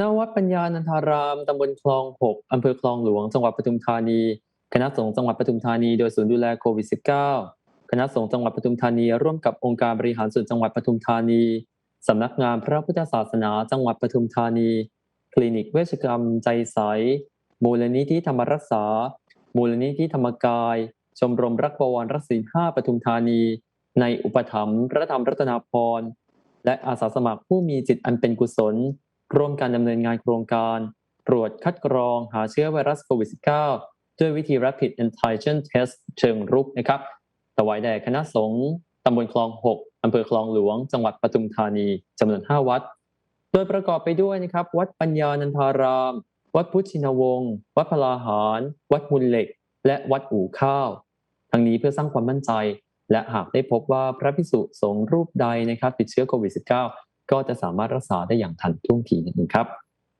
ณวัดปัญญานันทาราม ตำบลคลอง6อำเภอคลองหลวง จังหวัดปทุมธานี คณะสงฆ์จังหวัดปทุมธานี โดยศูนย์ดูแลโควิด -19 คณะสงฆ์จังหวัดปทุมธานี ร่วมกับองค์การบริหารส่วนจังหวัดปทุมธานี สำนักงานพระพุทธศาสนา จังหวัดปทุมธานี คลินิกเวชกรรม ใจใส มูลนิธิธรรมรักษา มูลนิธิธรรมกาย ชมรมรักบวรรักศีลห้าปทุมธานี ในอุปถัมภ์พระธรรมรัตนาพร และอาสาสมัครผู้มีจิตอันเป็นกุศล ร่วมการดำเนินงานโครงการ ตรวจคัดกรองหาเชื้อไวรัสโควิด -19 ด้วยวิธี Rapid Antigen Test เชิงรุกนะครับถวายแด่คณะสงฆ์ตำบลคลอง 6 อำเภอคลองหลวง จังหวัดปทุมธานีจำนวน 5 วัด โดยประกอบไปด้วยนะครับ วัดปัญญานันทาราม วัดพุทธินวงศ์ วัดพลาหาร วัดมุลเหล็ก และวัดอู่ข้าว ทั้งนี้เพื่อสร้างความมั่นใจ และหากได้พบว่าพระภิกษุสงฆ์รูปใดนะครับ ติดเชื้อโควิด -19 ก็จะสามารถรักษาได้อย่างทันท่วงทีนั่นเองครับ